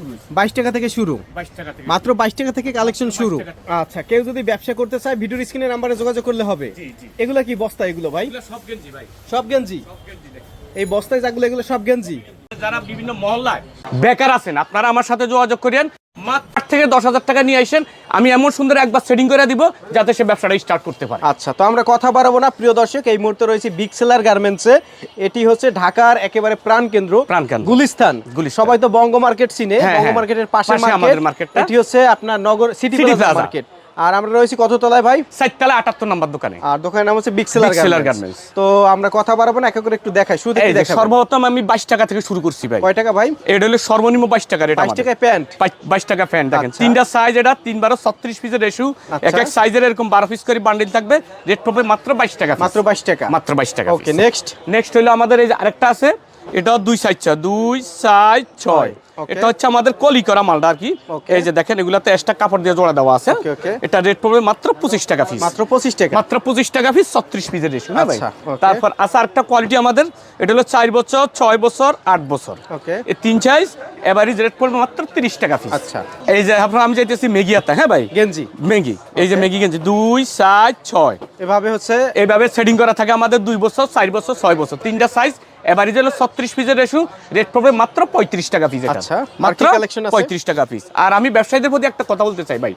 শুরু বাইশ টাকা থেকে শুরু। বাইশ টাকা থেকে মাত্র বাইশ টাকা থেকে কালেকশন শুরু। আচ্ছা কেউ যদি ব্যবসা করতে চায় ভিডিওর স্ক্রিনের নাম্বারে যোগাযোগ করলে হবে। জি, জি। এগুলো কি বস্তা এগুলো ভাই? সব গেঞ্জি ভাই। সব গেঞ্জি। এই বস্তায় যাগুলো এগুলো সব গেঞ্জি। যারা বিভিন্ন মহল্লায় বেকার আছেন আপনারা আমার সাথে যোগাযোগ করেন মাত্র থেকে দশ হাজার টাকা নিয়ে আসেন আমি এমন সুন্দর একবার সেটিং করে দিব যাতে সে ব্যবসাটা স্টার্ট করতে পারে আচ্ছা তো আমরা কথা বাড়াবো না প্রিয় দর্শক এই মুহূর্তে রয়েছে বিগ সেলার গার্মেন্টসে এটি হচ্ছে ঢাকার একেবারে প্রাণ কেন্দ্র। গুলিস্তান গুলি সবাই তো বঙ্গ মার্কেট চিনে হ্যাঁ, বঙ্গ হ্যাঁ। মার্কেটের পাশে মার্কেট। এটি হচ্ছে আপনার নগর সিটি। মার্কেট আর আমরা রয়েছি কত তলায় ভাই? সাততলা আটাত্তর নাম্বার দোকানে। আর দোকানের নাম হচ্ছে বিগ সেলার গার্মেন্টস তো আমরা কথা বাড়াবো না এক করে একটু দেখাই। থেকে যে সর্বপ্রথম আমি বাইশ টাকা থেকে শুরু করছি ভাই। কয় টাকা ভাই? এটা হলো সর্বনিম্ন বাইশ টাকা এটা বাইশ টাকায় প্যান্ট? বাইশ টাকা ফ্যান দেখেন। আচ্ছা। তিনটা সাইজ এটা তিন বারো ছত্রিশ পিসের রেশু। এক এক সাইজের এরকম বারো পিস করে বান্ডিল থাকবে। রেট পড়বে মাত্র বাইশ টাকা মাত্র বাইশ টাকা। মাত্র বাইশ টাকা ওকে নেক্সট নেক্সট হলো আমাদের এই যে আরেকটা আছে। এটা দুই সাইজ ছয় দুই সাইজ ছয়. এটা হচ্ছে আমাদের কলি করা মালটা আর কি। এই যে দেখেন এগুলাতে এক্সট্রা কাপড় দিয়ে জোড়া দেওয়া আছে. এটা রেট পড়বে মাত্র পঁচিশ টাকা পিস মাত্র পঁচিশ টাকা। মাত্র পঁচিশ টাকা পিস ছত্রিশ পিসের রেশু না ভাই? আচ্ছা, তারপর আছে আরেকটা কোয়ালিটি আমাদের। এটা হলো চার বছর ছয় বছর আট বছর. এই তিন সাইজ এভারেজ রেট পড়বে মাত্র তিরিশ টাকা পিস আচ্ছা। এই যে আপনার আমি চাইতেছি মেগিয়াতে হ্যাঁ ভাই? গেঞ্জি। মেগি। এই যে মেগি গেঞ্জি দুই সাইজ ছয়। এভাবে হচ্ছে এইভাবে সেটিং করা থাকে আমাদের দুই বছর চার বছর ছয় বছর। তিনটা সাইজ এভারেজ হলো ছত্রিশ পিসের রেশু রেট পড়বে মাত্র পঁয়ত্রিশ টাকা পিস আচ্ছা, মাত্র পঁয়ত্রিশ টাকা পিস আর আমি ব্যবসায়ীদের প্রতি একটা কথা বলতে চাই ভাই।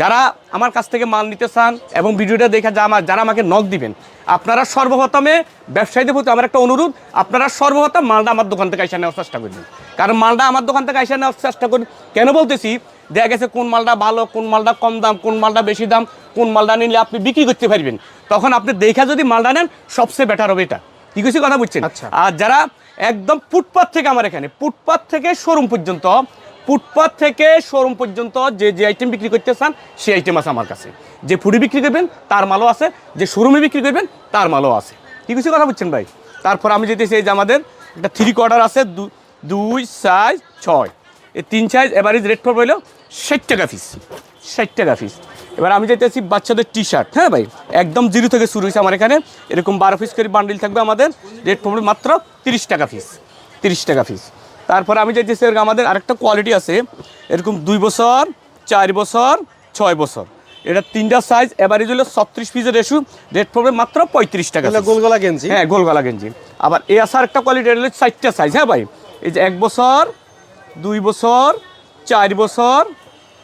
যারা আমার কাছ থেকে মাল নিতে চান এবং ভিডিওটা দেখে যা আমার যারা আমাকে নক দিবেন আপনারা সর্বপ্রথমে ব্যবসায়ীদের প্রতি আমার একটা অনুরোধ আপনারা সর্বপ্রথম মালটা আমার দোকান থেকে আইসা নেওয়ার চেষ্টা করবেন। কারণ মালটা আমার দোকান থেকে আইসা নেওয়ার চেষ্টা করি কেন বলতেছি? দেখা গেছে কোন মালটা ভালো কোন মালটা কম দাম কোন মালটা বেশি দাম কোন মালটা নিলে আপনি বিক্রি করতে পারবেন। তখন আপনি দেখা যদি মালটা নেন সবচেয়ে বেটার হবে এটা। কি কিছু কথা বুঝছেন? আচ্ছা। আর যারা একদম ফুটপাথ থেকে আমার এখানে ফুটপাথ থেকে শোরুম পর্যন্ত ফুটপাথ থেকে শোরুম পর্যন্ত যে যে আইটেম বিক্রি করতে চান সেই আইটেম আছে আমার কাছে। যে ফুডি বিক্রি করবেন তার মালও আছে। যে শোরুমে বিক্রি করবেন তার মালও আছে। কি কিছু কথা বুঝছেন ভাই? তারপর আমি যেতে চাই যে আমাদের একটা থ্রি কোয়ার্টার আছে দু- দুই সাইজ ছয়। এই তিন সাইজ এভারেজ রেট পড়বে হলো ষাট টাকা পিস ষাট টাকা পিস এবার আমি যেতেছি বাচ্চাদের টি শার্ট হ্যাঁ ভাই একদম জিরো থেকে শুরু হয়েছে আমার এখানে। এরকম বারো পিস করে বান্ডিল থাকবে আমাদের। রেট পড়বে মাত্র তিরিশ টাকা পিস তিরিশ টাকা পিস তারপর আমি যেতেছি এরকম আমাদের আরেকটা কোয়ালিটি আছে। এরকম দুই বছর চার বছর ছয় বছর। এটা তিনটা সাইজ এভারেজ হলো ছত্রিশ পিসের রেশু রেট পড়বে মাত্র পঁয়ত্রিশ টাকা গোলগলা গেঞ্জি। হ্যাঁ গোলগলা গেঞ্জি। আবার এ আসার একটা কোয়ালিটি হলো চারটা সাইজ হ্যাঁ ভাই এই যে এক বছর দুই বছর চার বছর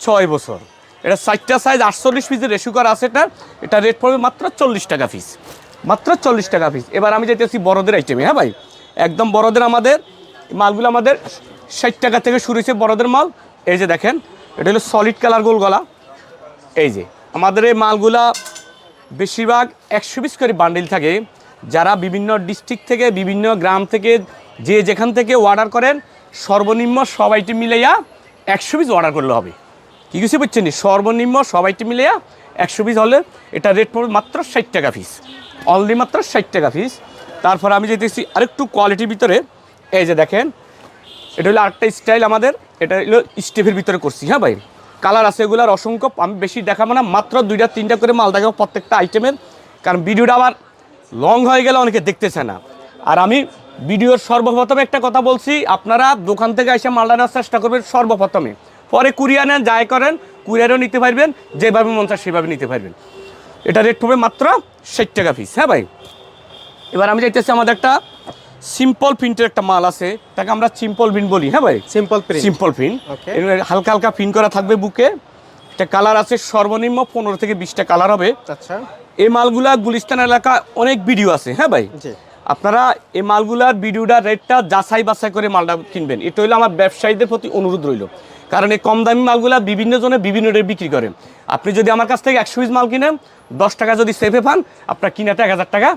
ছয় বছর। এটা চারটা সাইজ আটচল্লিশ পিসের রেশু করা আছে এটা এটা রেট পড়বে মাত্র চল্লিশ টাকা পিস মাত্র চল্লিশ টাকা পিস এবার আমি যেতেছি বড়দের আইটেমে হ্যাঁ ভাই? একদম বড়দের আমাদের, মালগুলো আমাদের ষাট টাকা থেকে শুরু হয়েছে বড়দের মাল। এই যে দেখেন, এটা হলো সলিড কালার গোল গলা। এই যে, আমাদের এই মালগুলা বেশিরভাগ একশো পিস করে বান্ডিল থাকে। যারা বিভিন্ন ডিস্ট্রিক্ট থেকে, বিভিন্ন গ্রাম থেকে, যে যেখান থেকে অর্ডার করেন, সর্বনিম্ন সব আইটেম মিলাইয়া একশো পিস অর্ডার করলে হবে। কি কিছু বুঝছেন সর্বনিম্ন সব আইটেম মিলাইয়া একশো পিস হলে এটা রেট পড়বে মাত্র ষাট টাকা পিস অনলি মাত্র ষাট টাকা পিস তারপর আমি যেতেছি আরেকটু কোয়ালিটির ভিতরে। এই যে দেখেন, এটা হলো আরেকটা স্টাইল আমাদের। এটা হলো স্টেপের ভিতরে করছি হ্যাঁ ভাই? কালার আছে এগুলার অসংখ্য, আমি বেশি দেখাবো না। মাত্র দুইটা, তিনটা করে মাল দেখাবো প্রত্যেকটা আইটেমের কারণ ভিডিওটা আবার লং হয়ে গেলে অনেকে দেখতেছে না। আর আমি ভিডিওর সর্বপ্রথমে একটা কথা বলছি, আপনারা দোকান থেকে এসে মালটা নেওয়ার চেষ্টা করবেন সর্বপ্রথমে। পরে কুরিয়ার নেন যাই করেন কুরিয়ারও নিতে পারবেন যেভাবে মন চায় সেভাবে নিতে পারবেন। এটা রেট হবে মাত্র ষাট টাকা পিস হ্যাঁ ভাই? এবার আমি চাইতেছি আমাদের একটা সিম্পল প্রিন্টের একটা মাল আছে তাকে আমরা সিম্পল প্রিন্ট বলি হ্যাঁ ভাই? Simple print simple print. হালকা হালকা প্রিন্ট করা থাকবে বুকে। একটা কালার আছে সর্বনিম্ন পনেরো থেকে বিশটা কালার হবে। আচ্ছা। এই মালগুলা গুলিস্তান এলাকা অনেক ভিডিও আছে হ্যাঁ ভাই? আপনারা এই মালগুলার ভিডিওটা রেটটা যাচাই বাছাই করে মালটা কিনবেন। এটা হলো আমার ব্যবসায়ীদের প্রতি অনুরোধ রইল। কারণ এই কম দামি মালগুলা বিভিন্ন জনে বিভিন্ন রেট বিক্রি করেন আপনি যদি আমার কাছ থেকে একশো পিস মাল কিনেন দশ টাকা যদি সেভে পান আপনার কিনাতে এক হাজার টাকা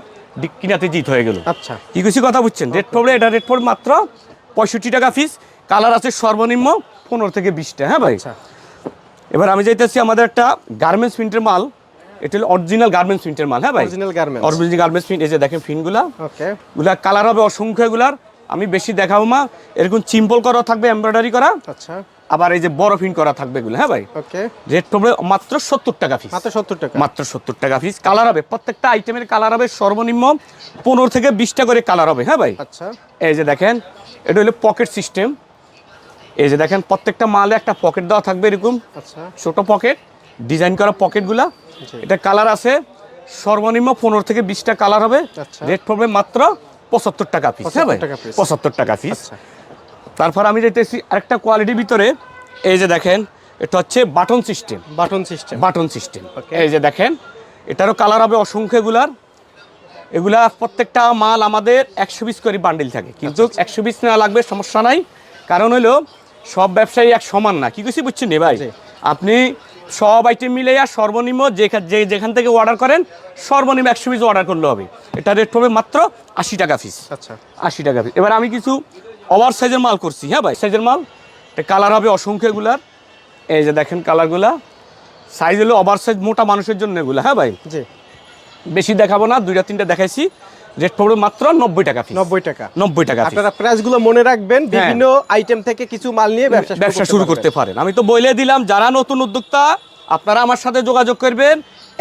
কিনাতে জিত হয়ে গেল। আচ্ছা। কি কিছু কথা বুঝছেন? রেট পড়বে এটা রেট পড়বে মাত্র পঁয়ষট্টি টাকা পিস কালার আছে সর্বনিম্ন পনেরো থেকে বিশটা হ্যাঁ ভাই? আচ্ছা। এবার আমি যাইতেছি আমাদের একটা গার্মেন্টস প্রিন্টের মাল। এটা হলো অরিজিনাল গার্মেন্টস প্রিন্টের মাল হ্যাঁ ভাই? Original garments original garments print এই যে দেখেন প্রিন্টগুলা ওকে গুলা কালার হবে অসংখ্য এগুলার। আমি বেশি দেখাবো মা এরকম চিম্পল করা থাকবে এমব্রয়ডারি করা। আচ্ছা। আবার এই যে বড় প্রিন্ট করা থাকবে এগুলো হ্যাঁ ভাই? ওকে। রেট পড়বে মাত্র সত্তর টাকা পিস মাত্র সত্তর টাকা। মাত্র সত্তর টাকা পিস কালার হবে প্রত্যেকটা আইটেমের কালার হবে সর্বনিম্ন পনেরো থেকে বিশটা করে কালার হবে হ্যাঁ ভাই? আচ্ছা। এই যে দেখেন এটা হলো পকেট সিস্টেম এই যে দেখেন প্রত্যেকটা মালে একটা পকেট দেওয়া থাকবে এরকম। আচ্ছা। ছোট পকেট ডিজাইন করা পকেটগুলা। এটা কালার আছে সর্বনিম্ন পনেরো থেকে বিশটা কালার হবে। আচ্ছা। রেট পড়বে মাত্র পঁচাত্তর টাকা পিস হ্যাঁ ভাই? 75 টাকা piece। পঁচাত্তর টাকা পিস আচ্ছা। তারপর আমি যেতেছি আরেকটা কোয়ালিটির ভিতরে এই যে দেখেন এটা হচ্ছে button system button system button system এই যে দেখেন এটারও কালার হবে অসংখ্য এগুলার। এগুলা প্রত্যেকটা মাল আমাদের একশো পিস করে বান্ডিল থাকে। কিন্তু আচ্ছা, একশো পিস নেওয়া লাগবে সমস্যা নাই। কারণ হলো সব ব্যবসায়ী এক সমান না। কি কিছু বুঝছেন নি ভাই? আপনি সব আইটেম মিলে আর সর্বনিম্ন যে যেখান থেকে অর্ডার করেন সর্বনিম্ন একশো পিস অর্ডার করলে হবে। এটা রেট হবে মাত্র আশি টাকা পিস আচ্ছা। আশি টাকা পিস এবার আমি কিছু ওভার সাইজের মাল করছি। হ্যাঁ ভাই সাইজের মাল। এটা কালার হবে অসংখ্য এগুলার। এই যে দেখেন কালারগুলা সাইজ হলো ওভার সাইজ মোটা মানুষের জন্য এগুলো। হ্যাঁ ভাই? জি। বেশি দেখাবো না দুইটা তিনটা দেখাইছি। রেট পড়বে মাত্র নব্বই টাকা নব্বই টাকা। নব্বই টাকা আপনারা প্রাইসগুলো মনে রাখবেন বিভিন্ন আইটেম থেকে কিছু মাল নিয়ে ব্যবসা হ্যাঁ। ব্যবসা শুরু করতে পারেন। আমি তো বলে দিলাম যারা নতুন উদ্যোক্তা আপনারা আমার সাথে যোগাযোগ করবেন।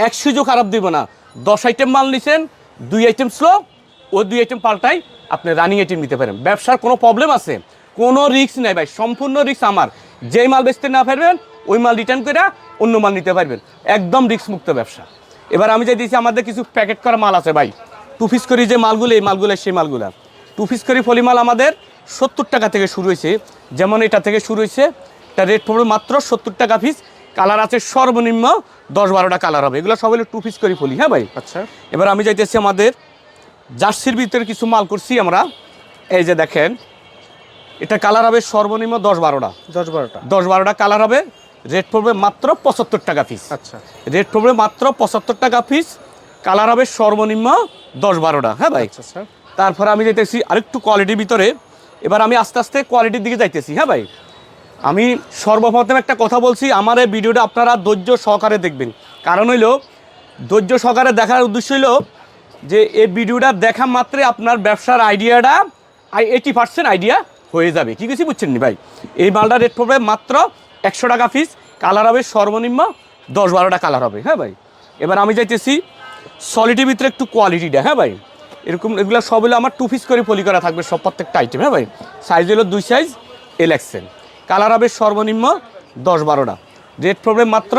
এক সুযোগ খারাপ দিব না। দশ আইটেম মাল নিছেন দুই আইটেম স্লো ও দুই আইটেম পাল্টাই আপনি রানিং আইটেম নিতে পারেন। ব্যবসার কোনো প্রবলেম আছে? কোনো রিস্ক নেই ভাই সম্পূর্ণ রিস্ক আমার। যেই মাল বেচতে না পারবেন ওই মাল রিটার্ন করে অন্য মাল নিতে পারবেন। একদম রিস্ক মুক্ত ব্যবসা। এবার আমি যে দিয়েছি আমাদের কিছু প্যাকেট করা মাল আছে ভাই। টু পিস করি যে মালগুলো এই মালগুলো সেই মালগুলো। টু পিস করি ফলিমাল আমাদের সত্তর টাকা থেকে শুরু হয়েছে। যেমন এটা থেকে শুরু হয়েছে এটা রেট পড়বে মাত্র সত্তর টাকা পিস কালার আছে সর্বনিম্ন দশ বারোটা কালার হবে। এগুলো সব হলো টু পিস করি ফলি হ্যাঁ ভাই? আচ্ছা। এবার আমি যাইতেছি আমাদের জার্সির ভিতরে কিছু মাল করছি আমরা। এই যে দেখেন এটা কালার হবে সর্বনিম্ন দশ বারোটা। দশ বারোটা। দশ বারোটা কালার হবে রেট পড়বে মাত্র পঁচাত্তর টাকা পিস আচ্ছা। রেট পড়বে মাত্র পঁচাত্তর টাকা পিস কালার হবে সর্বনিম্ন দশ বারোটা হ্যাঁ ভাই? আচ্ছা তারপরে আমি যাইতেছি আরেকটু কোয়ালিটির ভিতরে। এবার আমি আস্তে আস্তে কোয়ালিটির দিকে যাইতেছি হ্যাঁ ভাই? আমি সর্বপ্রথম একটা কথা বলছি আমার এই ভিডিওটা আপনারা ধৈর্য সহকারে দেখবেন। কারণ হইল ধৈর্য সহকারে দেখার উদ্দেশ্য হইল যে এই ভিডিওটা দেখা মাত্রে আপনার ব্যবসার আইডিয়াটা আই এইটি পার্সেন্ট আইডিয়া হয়ে যাবে। কি কিছু বুঝছেন নি ভাই? এই মালটা রেট পড়বে মাত্র একশো টাকা পিস কালার হবে সর্বনিম্ন দশ বারোটা কালার হবে হ্যাঁ ভাই? এবার আমি যাইতেছি সলিটির ভিতরে একটু কোয়ালিটিটা হ্যাঁ ভাই? এরকম এগুলো সব হলো আমার টু পিস করে পলি করা থাকবে সব প্রত্যেকটা আইটেম হ্যাঁ ভাই? সাইজ হলো দুই সাইজ এল এক্সেল কালার হবে সর্বনিম্ন দশ বারোটা। রেট প্রবলেম মাত্র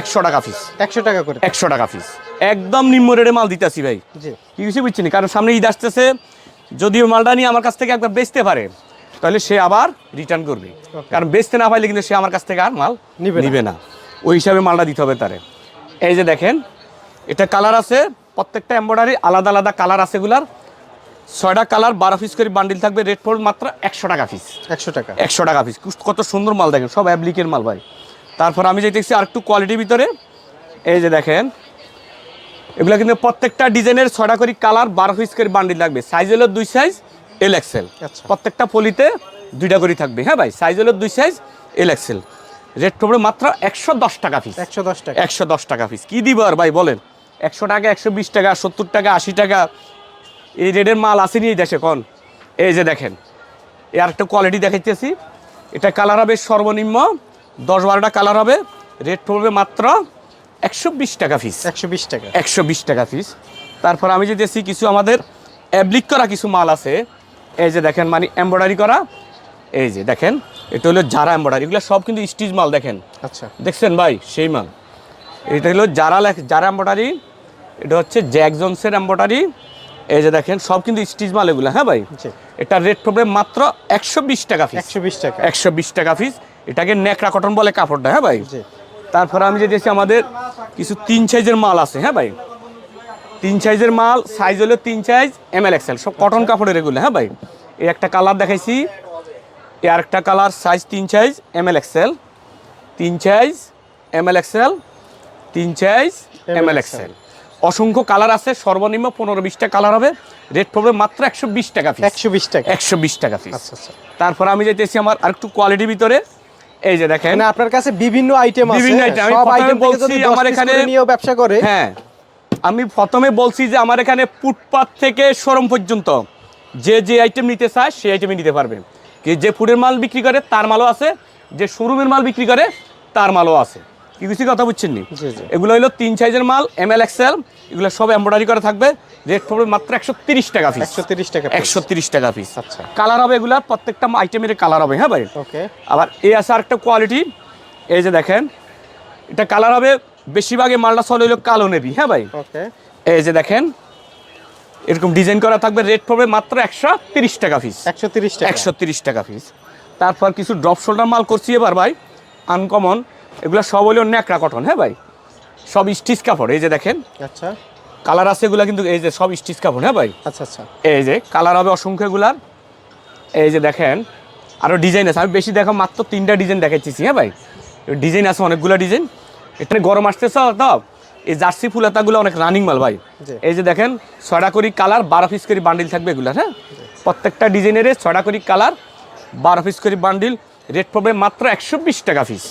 একশো টাকা পিস একশো টাকা করে। একশো টাকা পিস একদম নিম্ন রেটে মাল দিতেছি ভাই। জি। কি কিছু বুঝছেন? কারণ সামনে ঈদ আসতেছে যদি মালটা নিয়ে আমার কাছ থেকে একবার বেচতে পারে তাহলে সে আবার রিটার্ন করবে। কারণ বেচতে না পারলে কিন্তু সে আমার কাছ থেকে আর মাল নিবে না। না। ওই হিসাবে মালটা দিতে হবে তারে। এই যে দেখেন এটা কালার আছে প্রত্যেকটা এম্বয়ডারি আলাদা আলাদা কালার আছে এগুলার। ছয়টা কালার বারো পিস করে বান্ডিল থাকবে রেট পড়বে মাত্র একশো টাকা পিস একশো টাকা। একশো টাকা পিস কত সুন্দর মাল দেখেন সব অ্যাপ্লিকের মাল ভাই। তারপর আমি যে দেখছি আর একটু কোয়ালিটির ভিতরে এই যে দেখেন এগুলো কিন্তু প্রত্যেকটা ডিজাইনের ছটা করে কালার বারো পিস করে বান্ডিল লাগবে। সাইজ হলো দুই সাইজ এল এক্সেল। প্রত্যেকটা পলিতে দুইটা করে থাকবে। হ্যাঁ ভাই সাইজ হলো দুই সাইজ এল এক্সেল রেট পড়বে মাত্র একশো দশ টাকা পিস একশো দশ টাকা। একশো দশ টাকা পিস কী দিব আর ভাই বলেন? একশো টাকা একশো বিশ টাকা সত্তর টাকা আশি টাকা। এই রেটের মাল আসেনি এই দেশে কোন? এই যে দেখেন এর একটা কোয়ালিটি দেখাইতেছি। এটা কালার হবে সর্বনিম্ন দশ বারোটা কালার হবে। রেট পড়বে মাত্র একশো বিশ টাকা পিস একশো বিশ টাকা। একশো বিশ টাকা পিস তারপর আমি যে দেখছি কিছু আমাদের অ্যাব্লিক করা কিছু মাল আছে। এই যে দেখেন মানে এমব্রয়ডারি করা। এই যে দেখেন এটা হলো যারা এমব্রয়ডারি এগুলো সব কিন্তু স্টিচ মাল দেখেন। আচ্ছা। দেখছেন ভাই? সেই মাল। এটা হলো যারা লেখ যারা এম্বয়ডারি এটা হচ্ছে জ্যাক জনসের এম্বয়ডারি এই যে দেখেন সব কিন্তু স্টিচ মাল এগুলো হ্যাঁ ভাই? এটা রেট প্রবলেম মাত্র একশো বিশ টাকা পিস একশো বিশ টাকা। একশো বিশ টাকা পিস এটাকে নেকড়া কটন বলে কাপড়টা হ্যাঁ ভাই? তারপর আমি যে দিয়েছি আমাদের কিছু তিন সাইজের মাল আছে হ্যাঁ ভাই? তিন সাইজের মাল সাইজ হলো তিন সাইজ এম এল এক্সেল সব কটন কাপড়ের এগুলো হ্যাঁ ভাই? এই একটা কালার দেখাইছি এই আরেকটা কালার সাইজ তিন সাইজ এম এল এক্সেল তিন সাইজ এম এল এক্সেল তিন সাইজ এম এল এক্সেল অসংখ্য কালার আছে সর্বনিম্ন পনেরো বিশটা কালার হবে রেট পড়বে মাত্র একশো বিশ টাকা একশো বিশ টাকা। একশো বিশ টাকা আচ্ছা আচ্ছা। তারপর আমি যেতেছি আমার আরেকটু কোয়ালিটির ভিতরে এই যে দেখেন। মানে আপনার কাছে বিভিন্ন আইটেম আছে বিভিন্ন আইটেম আমি প্রথমে বলছি আমার এখানে এখানে- নিয়েও ব্যবসা করে। হ্যাঁ। আমি প্রথমে বলছি যে আমার এখানে ফুটপাত থেকে শোরুম পর্যন্ত যে যে আইটেম নিতে চায় সেই আইটেমই নিতে পারবে। যে ফুডের মাল বিক্রি করে তার মালও আছে। যে শোরুমের মাল বিক্রি করে তার মালও আছে। কিছু কথা বুঝছেন নি? এগুলো হলো তিন সাইজের মাল এম এল এক্সেল এগুলো সব এমব্রয়ডারি করা থাকবে। রেট পড়বে মাত্র একশো তিরিশ টাকা পিস একশো তিরিশ টাকা একশো তিরিশ টাকা পিস আচ্ছা। কালার হবে এগুলার প্রত্যেকটা আইটেমের কালার হবে হ্যাঁ ভাই? ওকে আবার এই আছে আরেকটা কোয়ালিটি এই যে দেখেন এটা কালার হবে বেশিরভাগই মালটা চলে হলো কালো নেবি হ্যাঁ ভাই? ওকে এই যে দেখেন এরকম ডিজাইন করা থাকবে রেট পড়বে মাত্র একশো তিরিশ টাকা পিস একশো তিরিশ টাকা। একশো তিরিশ টাকা পিস তারপর কিছু ড্রপ শোল্ডার মাল করছি এবার ভাই আনকমন এগুলো সব হলো ন্যাকড়া কটন হ্যাঁ ভাই? সব স্টিচ কাপড় এই যে দেখেন। আচ্ছা। কালার আছে এগুলা কিন্তু এই যে সব স্টিচ কাপড় হ্যাঁ ভাই? আচ্ছা আচ্ছা। এই যে কালার হবে অসংখ্য এগুলার। এই যে দেখেন আরও ডিজাইন আছে। আমি বেশি দেখো মাত্র তিনটা ডিজাইন দেখাচ্ছি হ্যাঁ ভাই? ডিজাইন আছে অনেকগুলো ডিজাইন। এখানে গরম আসতেছে তো এই জার্সি ফুলাতাগুলো অনেক রানিং মাল ভাই। এই যে দেখেন ছয়টা করি কালার বারো পিস করে বান্ডিল থাকবে এগুলো হ্যাঁ? প্রত্যেকটা ডিজাইনের ছয়টা করি কালার বারো পিস করে বান্ডিল রেট পড়বে মাত্র একশো বিশ টাকা পিস